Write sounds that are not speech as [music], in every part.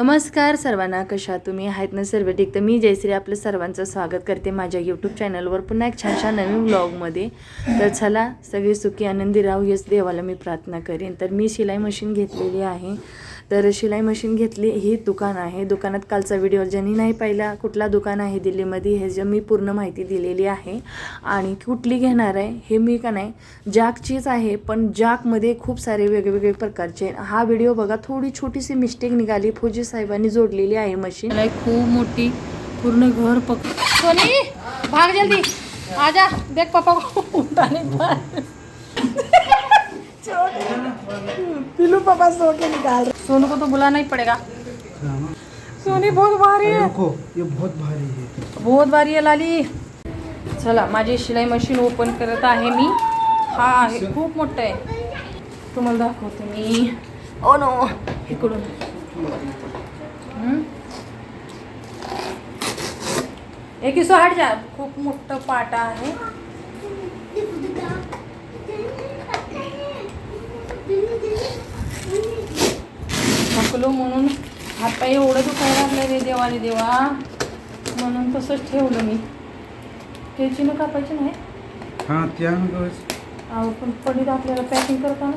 नमस्कार सर्वांना कशा तुम्ही? आहेत ना सर्व ठीक? तर मी जयश्री आपलं सर्वांचं स्वागत करते माझ्या यूट्यूब चॅनलवर पुन्हा एक छान छान नवीन ब्लॉगमध्ये तर चला सगळे सुखी आनंदी राहू हेच देवाला मी प्रार्थना करेन. तर मी शिलाई मशीन घेतलेली आहे. तर शिलाई मशीन घेतली ही दुकान आहे दुकानात कालचा व्हिडिओ ज्यांनी नाही पाहिला कुठला दुकान आहे दिल्लीमध्ये हे जे मी पूर्ण माहिती दिलेली आहे आणि कुठली घेणार आहे हे मी का नाही जाकचीच आहे पण जाकमध्ये खूप सारे वेगवेगळे प्रकारचे हा व्हिडिओ बघा थोडी छोटीशी मिस्टेक निघाली फौजी साहेबांनी जोडलेली आहे मशीन खूप मोठी पूर्ण घर पक सोनी भाग जल्दी आजा देख पप्पा उठाने पिलू पापा सो के निकाल रहे। सोनू को तो बुलाना ही पड़ेगा। सोनी बहुत भारी है। देखो ये बहुत भारी है। बहुत भारी आहे लाली। चला माझी शिलाई मशीन ओपन करत आहे मी. हा आहे खूप मोठं आहे. तुम्हाला दाखवते मी. ओ नो इकडून. एक इसो हट जा. खूप मोठं पाटा आहे. थकलो म्हणून हातपाय एवढं दुखायला लागलं रे देवा रे देवा. म्हणून तसंच ठेवलं मी. कैचीनं कापायची नाही? हा त्यामुळेच अहो पण पडीत आपल्याला पॅकिंग करताना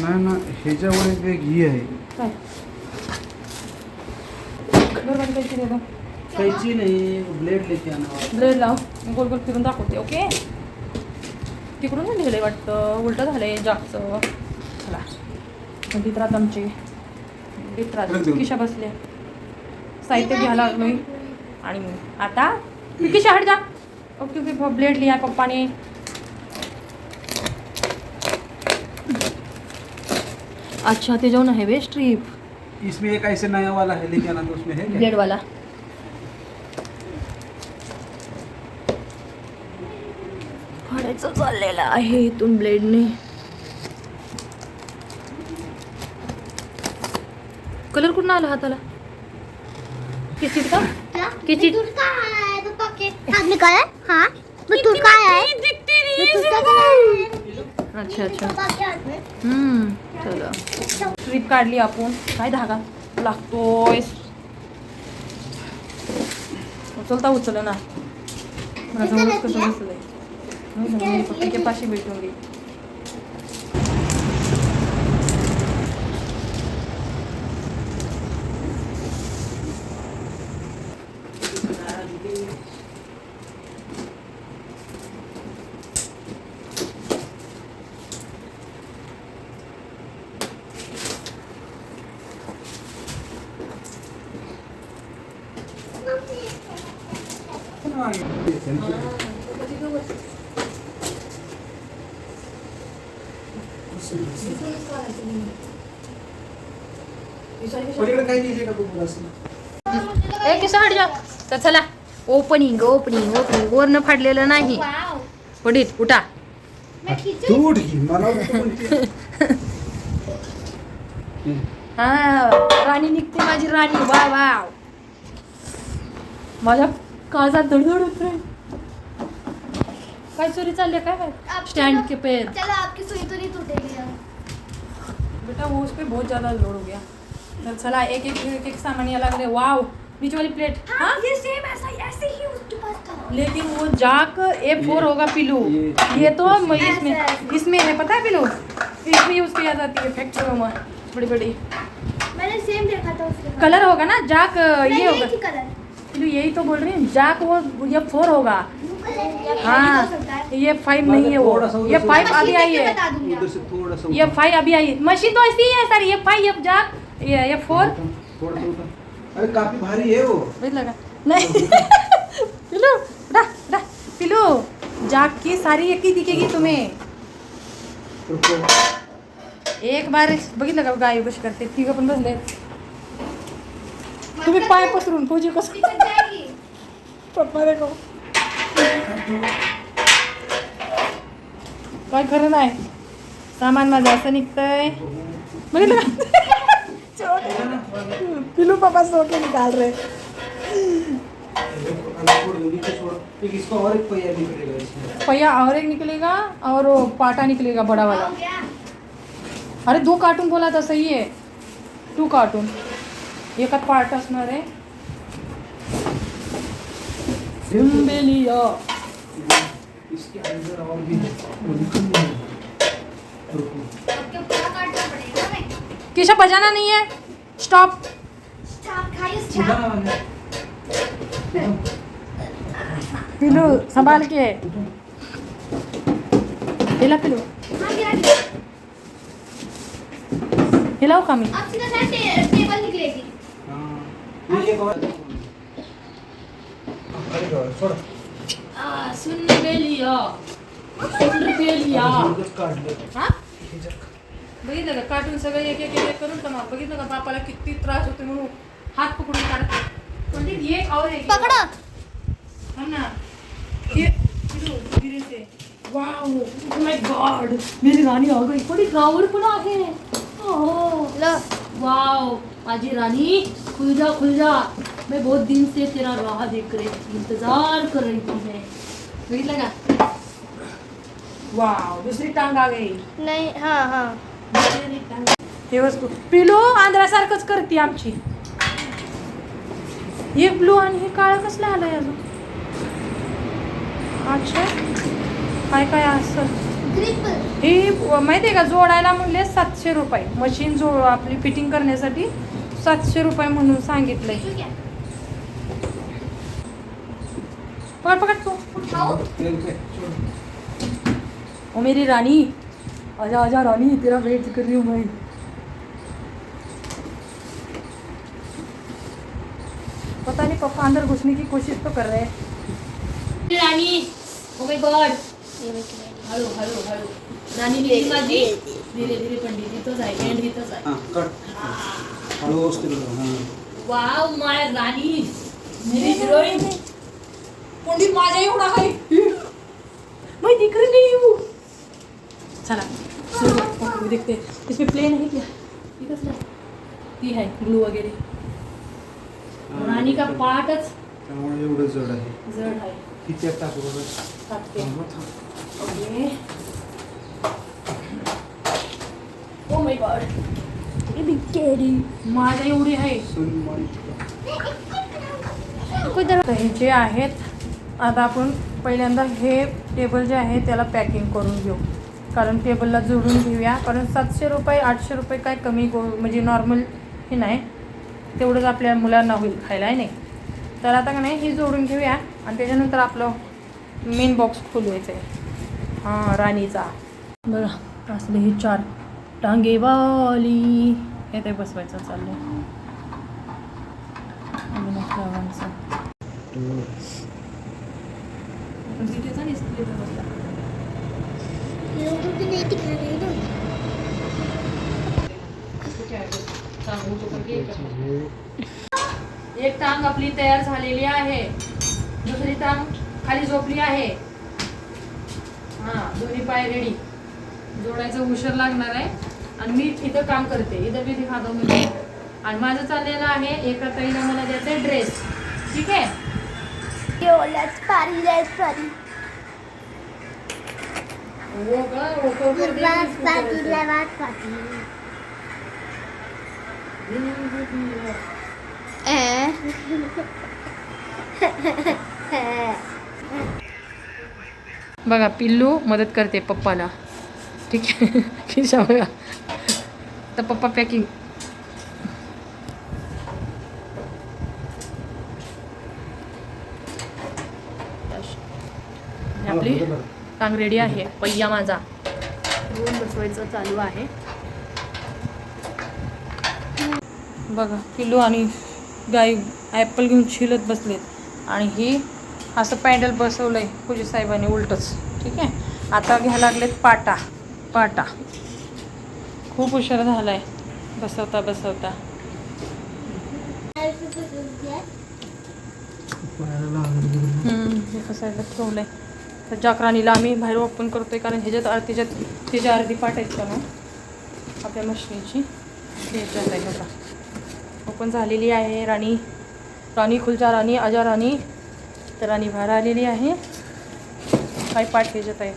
नाही ना ह्याच्यावर एक ही आहे. काय? बरोबर कैची नाही ब्लेड लेके आना ब्लेड लाव. मी गोल गोल फिरून दाखवते ओके? तिकडून नाही लिहिलंय वाटतं. उलटं झालंय जागचं. चला. मित्रात आमचे. मित्रात किशा बसले साहित्य घ्यायला लागलोय आणि आता किशा हट जा. ओके ओके ब्लेड लिहा पप्पाने. अच्छा ते जाऊन आहे वे स्ट्रीप इसमें एक ऐसे नया वाला है लेके आना तो उसमें है क्या? ब्लेडवाला फाडायचं चाललेलं आहे इथून ब्लेडने कलर कुठून आला हाताला कितीत का किती बिटूर का है तो पॉकेट हाथ निकाल हाँ बिटूर का है? बिटूर का है अच्छा अच्छा. हम्म चला. ट्रिप काढली आपण. काय धागा? लागतोय. उचलता उचल ना जवळच कसं बसलंय? मी पाशी भेटून पलीकडे काही नाही का बघू असं? ए किसा हट जा? तर चला. ओपनिंग ओपनिंग ओपनिंग वरनं फाडलेलं नाही. पडीत उठा. मैं खींचू तू उठ की मला नको म्हणते. हा राणी निघते माझी राणी. वा वा. माझ्या काळजात धडधड होत काय चोरी चालली आहे? काय स्टैंड के पैर. चलो आपकी सुई तो बेटा वो उस पे बहुत ज़्यादा लोड हो गया। चला एक एक एक, एक सामान ये लग रहे वाओ बीच वाली प्लेट हाँ हाँ? ये सेम ऐसा ऐसे ही उसके पास था। लेकिन वो जाक ए फोर होगा पिलू। ये- ये तो इसमें इसमें है पता है पिलू? इसमें यूज़ किया जाती है फैक्ट्रियों में बड़ी बड़ी मैंने सेम देखा था उसके पास। कलर होगा ना? जाक ये होगा। यही तो बोल रही हूँ जाक वो ये फोर होगा। हाँ ये फाइव नहीं है वो। ये फाइव अभी आई है। बता दूँगी उधर से थोड़ा सा ये फाइव अभी आई है। मशीन तो ऐसी है सर। ये फाइव ये जाक ये ये फोर। अरे काफ़ी भारी है वो। वही लगा। नहीं। [laughs] पिलू उठा उठा। पिलू जाक की सारी एक ही दिखेगी तुम्हें। एक बार बघितलं का गाय कशी करते तिघं पण बसले तुम्ही पाय पसरून पूजी कसं जाएगी। पप्पा देखो। काय खरं नाही. सामान माझं असं निघतंय. म्हणजे बघितलं का पिलू पापा सो के निकाल रे. पहिया और एक निकलेगा? और पाटा निकलेगा बड़ा वाला अरे दो कार्टून बोला था सही है टू कार्टून एका पार्ट असणार आहे. सिम्बेलिया इसके अंदर और भी है। वो निकल नहीं रहा। रुको। किशा बजाना नहीं है। स्टॉप उठा ना वाला। पिलू संभाल के। हिला पिलू हिलाव का मी टेबल निकलेगी। हाँ ये एक और अरे गौर, छोड़ सुनबेलिया. सुनबेलिया. मुर्गच काढलं हा? बघितलं का? कार्टून सगळं एक एक एक करून मग बघितलं का? बापाला किती त्रास होते म्हणून हात पकडून काढतो. म्हणजे एक और एक पकडो. ना. धीरे से वाव. माय गॉड मेरी राणी आ गई. बड़ी फ्लावर पण आहे. ओह लो. वाओ माझी रानी खुल जा खुल जा मैं बहुत दिन से तेरा राह देख रही थी इंतजार कर रही थी मैं। बघितलं का वाव दुसरी टांग आ गई। नाही हा हा। दुसरी टांग। हे वस्तू पिलू आंध्रासारखंच करते आमची. हे ब्लू आणि हे काळं कसलं आलंय अजून? अच्छा काय काय असं? ग्रिप ही माहिती आहे का जोडायला म्हणले सातशे रुपये. मशीन जो आपली फिटिंग करण्यासाठी सातशे रुपये म्हणून सांगितलंय. पकड पकड तू। उठाओ ओ मेरी रानी। आजा आजा रानी तेरा वेट कर रही हूँ मैं। पता नहीं पापा अंदर घुसने की कोशिश तो कर रहे हैं। रानी ओ माय गॉड हळू हळू हळू राणी नेली माझी धीरे धीरे पंडित इथंच आहे एंड इथंच आहे हाँ कट हळू व्यवस्थित करू, हाँ। वाव माय रानी। मेरी हिरोइन। पंडित माझ्या एवढा आहे? मैं दिख रही नहीं हूँ चला देखते। इसमें प्लेन है क्या? ती है ग्लू वगैरे. राणी का पार्टच त्यामुळे एवढं जड आहे. जड आहे. किती टाकू. ओके. ओ माय गॉड माझ्या एवढी आहे. सनमाई. तर हे जे आहेत आता आपण पहिल्यांदा हे टेबल जे आहे त्याला पॅकिंग करून घेऊ. कारण टेबलला जोडून घेऊया. कारण सातशे रुपये आठशे रुपये काय कमी गो म्हणजे नॉर्मल हे नाही. तेवढंच आपल्या मुलांना होईल खायला आहे नाही? तर आता का नाही ही जोडून घेऊया. आणि त्याच्यानंतर आपलं मेन बॉक्स खोलवायचं आहे हां राणीचा. बरं असले हे चार टांगेवाली. हे ते बसवायचं चाललं अजून एक लावायचं. तिथेचा display तर बसला. लोगों को नहीं दिखा रहे ना एक टांग आपली तयार झालेली आहे. दुसरी टांग खाली झोपली आहे. हा दोन्ही पाय रेडी जोडायचं उशीर लागणार आहे. आणि मी इथं काम करते. इथं मी दिखातो मी आणि माझं चाललेलं आहे एका ताईला मला द्यायचं ड्रेस ठीक आहे? यो लेट्स पार्टी लेट्स बघा पिल्लू मदत करते पप्पाला. ठीक आहे. [laughs] खिशा बघा. तर पप्पा पॅकिंग आपली टांग रेडी आहे. पहिया माझा. बसवायचं चालू आहे. बघा पिल्लू आणि गाई ॲपल घेऊन शिलत बसलेत. आणि ही असं पॅन्डल बसवलं आहे पूजी साहेबांनी उलटच. ठीक आहे? आता घ्यायला लागलेत पाटा. पाटा. खूप उशीर झाला आहे बसवता. बसवता कसायला ठेवलं आहे? तर जाकराणीला आम्ही बाहेर ओपन करतो आहे कारण ह्याच्यात त्याच्यात त्याच्या अर्धी पाट आहेत का ना आपल्या मशनीची ह्याच्यात आहे बघा. ओपन झालेली आहे राणी राणी खुलचा राणी आजा राणी तर राणी बाहेर आलेली आहे. काही पाठ ह्याच्यात आहे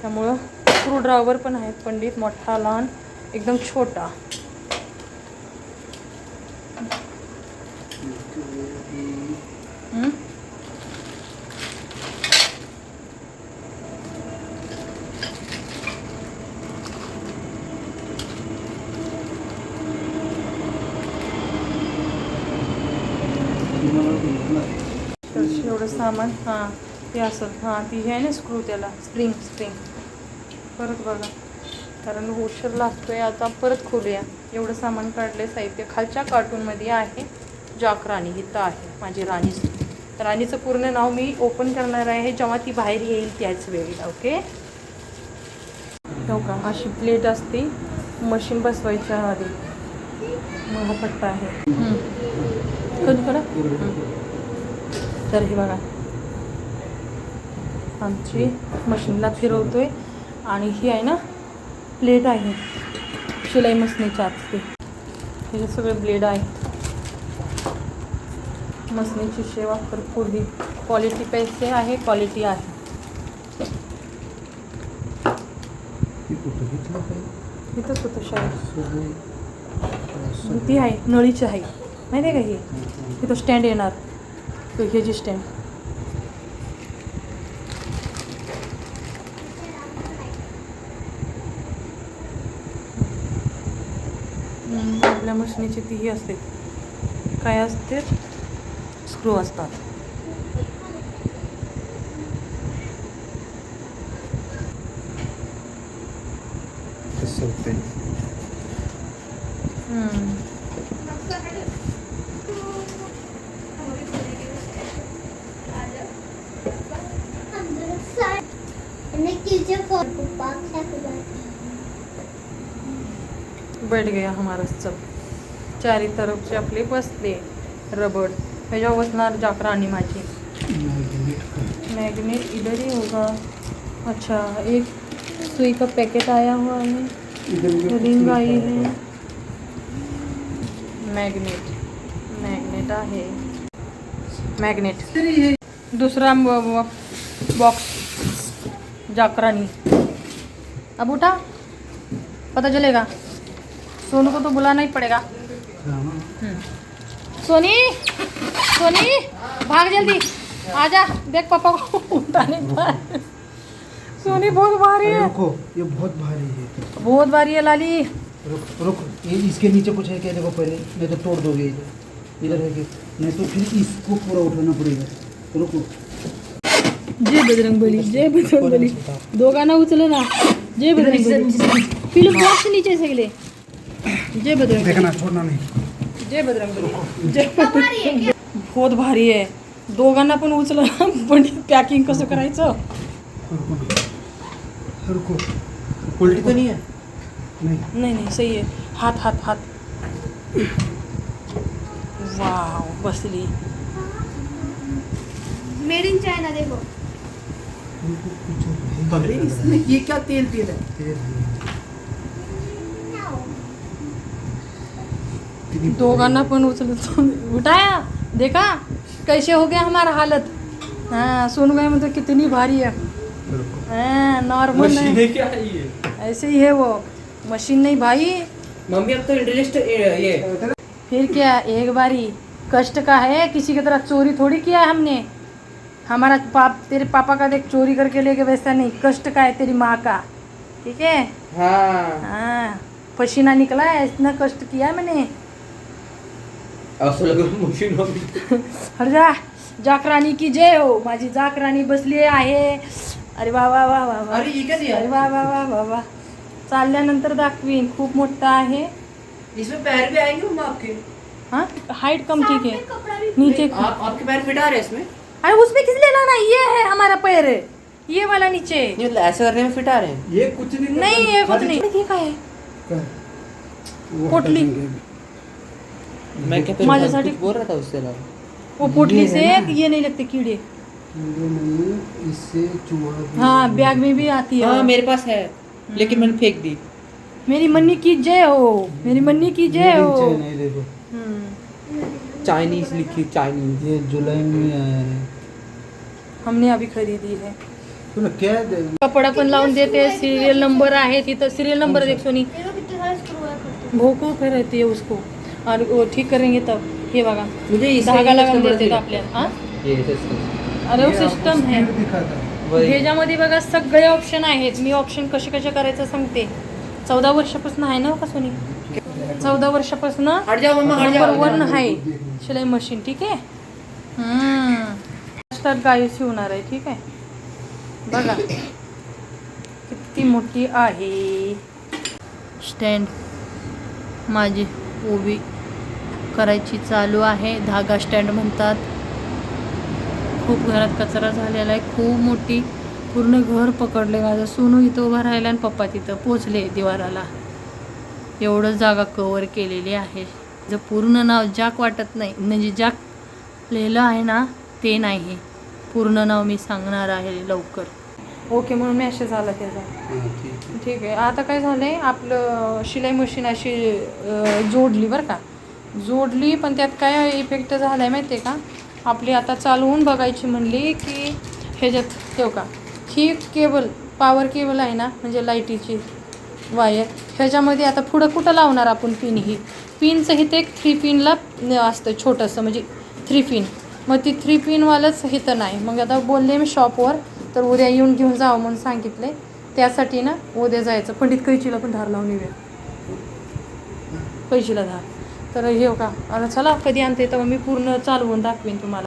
त्यामुळं स्क्रूड्रायवर पण आहेत पंडित मोठा लहान एकदम छोटा हं? तर एवढं सामान हां ते असेल हां ती हे आहे ना स्क्रू त्याला स्प्रिंग स्प्रिंग परत बघा. कारण उशीर लागतोय आता परत खोलूया. एवढं सामान काढले साहित्य. खालच्या कार्टूनमध्ये आहे जॉक राणी इथं आहे माझी राणीचं राणीचं पूर्ण नाव मी ओपन करणार आहे जेव्हा ती बाहेर येईल त्याच वेळेला ओके हो का अशी प्लेट असते. मशीन बसवायच्या आधी. मग पट्टा आहे कधी करा तर हे बघा. आमची मशीनला फिरवतोय. आणि ही आहे ना प्लेट आहे. शिलाई मसनीच्या आत ते हे सगळे ब्लेड आहे. मसनीची सेवा भरपूर ही. क्वालिटी पैसे आहे क्वालिटी आहे. इथंच होतं शाळेत? ती आहे नळीची आहे. माहिती आहे का ही? इथं स्टँड येणार. तो ह्याची स्टँड आपल्या मशिनीची ती ही असते काय असते स्क्रू असतात Make you just for box, have a बैठ गया हमारा सब। चारी तरफचे आपले बसले रबड। ह्याच्यावर बसणार जाकरा आणि माझी। मैग्नेट इधर ही होगा। अच्छा एक सुई का पैकेट आया हुआ है। रिंग आई है। मैग्नेट। मैग्नेट आहे। मैग्नेट। दूसरा बॉक्स जाकरानी अब उठा। पता चलेगा? सोनू को तो बुलाना ही पड़ेगा। हम्म। सोनी सोनी भाग जल्दी। आजा देख पापा को उठाने पर। सोनी बहुत भारी है। रुको ये बहुत भारी है। बहुत भारी है लाली। रुक रुक ये इसके नीचे कुछ है क्या? देखो पहले नहीं तो तोड़ दोगे इधर। इधर है कि नहीं तो फिर इसको पूरा उठाना पड़ेगा। रुको। जय बजरंग बली जय बजरंग बली। दोघांना उचल ना। जय बजरंग बली। फ़िल्म बॉक्स नीचे सगळे जय बजरंग देखना छोड़ना नहीं। जय बजरंग जय बहुत भारी आहे दोघांना पण उचल पण पॅकिंग कसं करायचं? रुको उल्टी तो नहीं है नहीं। नाही नाही सही आहे. हात हात हात. वाव बसली. मेड इन चाइना देखो. ये क्या तेल तेल है? तेल दोघांना पण उचलत. उठाया देखा कैसे हो गया हमारा हालत? हाँ सोनू भाई मतलब कितनी भारी है। हाँ नॉर्मल है। क्या है ये? ऐसे ही है वो। मशीन नहीं भाई। मम्मी अब तो इंटरेस्ट ये फिर क्या एक बारी। कष्ट का है किसी की तरह चोरी थोड़ी किया है हमने। हमारा पाप तेरे पापा का देख चोरी करके लेके वैसा नहीं। कष्ट का है तेरी माँ का। ठीक है? हाँ। हाँ पसीना निकला है इतना कष्ट किया मैंने। [laughs] अरे जा जाकराणी की जय हो. माझी जाकराणी बसली आहे. अरे वा वा वा वा वा. अरे ये. क्या दिया अरे वा वा वा वा वा. चालल्यानंतर दाखवीन. खूप मोठा आहे. इसमें पैर भी आएँगे मम्मा आपके? हाँ? हाइट कम ठीक है नीचे आप आपके पैर फिट आ रहे हैं इसमें? अरे उसमें किस लेना? ना ये है हमारा पैर. ये वाला नीचे. ये मतलब ऐसे करने में फिट आ रहे हैं। ये कुछ नहीं नहीं ये कुछ नहीं। ये क्या है? पोटली। देंगे अभी। मैं माझ्यासाठी- बोल रहा था उससे अलावा वो पोटली से ये नहीं लगते कीड़े। कीड़े नहीं इससे चूहा हाँ बैग में भी आती है। हाँ मेरे पास है लेकिन मैंने फेंक दी। मेरी मन्नी की जय हो मेरी मन्नी की जय हो। नहीं देखो। हम्म, चाइनीज़ लिखी चाइनीज़। ये जुलाई में आया है। हमने अभी खरीदी है। क्या दे- कपडा पण लावून देते सिरियल नंबर आहे तिथं सिरियल नंबर देख सोनी। भोको पे रहती है उसको। और वो ठीक करेंगे तब हे बघा. मुझे धागा देते। आपल्याला हा? ये सिस्टम अरे ये सिस्टम आहे है. ह्याच्यामध्ये बघा सगळे ऑप्शन आहेत. मी ऑप्शन कसे कसे करायचं सांगते. चौदा वर्षापासून आहे ना हो का सोनी? चौदा वर्षापासून नंबर वन आहे. शिलाई मशीन ठीक आहे? स्टार्ट गाई शिवणार आहे ठीक आहे? बघा. किती मोठी आहे. स्टँड माझी उभी. करायची चालू आहे. धागा स्टँड म्हणतात. खूप घरात कचरा झालेला आहे. खूप मोठी पूर्ण घर पकडले. माझं सोनू इथं उभा राहिला आणि पप्पा तिथं पोचले दिवाराला. एवढं जागा कवर केलेली आहे. जर पूर्ण नाव जाक वाटत नाही. म्हणजे जाक लिहिलं आहे ना ते नाही. पूर्ण नाव मी सांगणार आहे लवकर. ओके म्हणून मॅसेज आला त्याचा हाँ, ठीक ठीक आहे. आता काय झालं आहे आपलं शिलाई मशीन अशी जोडली बरं का. जोडली पण त्यात काय इफेक्ट झाला आहे माहिती आहे का? आपली आता चालवून बघायची म्हणली की ह्याच्यात ठेव का? ही केबल पॉवर केबल आहे ना म्हणजे लाईटीची वायर ह्याच्यामध्ये आता पुढं कुठं लावणार आपण पिन ही? पिनचं ते एक थ्री पिनला असतं छोटंसं म्हणजे थ्री पिन मग ती थ्री पिनवालंच हे तर नाही. मग आता बोलले मी शॉपवर तर उद्या येऊन घेऊन जावं म्हणून सांगितले. त्यासाठी ना उद्या जायचं. पंडित कैचीला पण धार लावून येऊया. कैचीला धार. तर हे हो का चला कधी आणते तेव्हा मी पूर्ण चालवून दाखवेन तुम्हाला.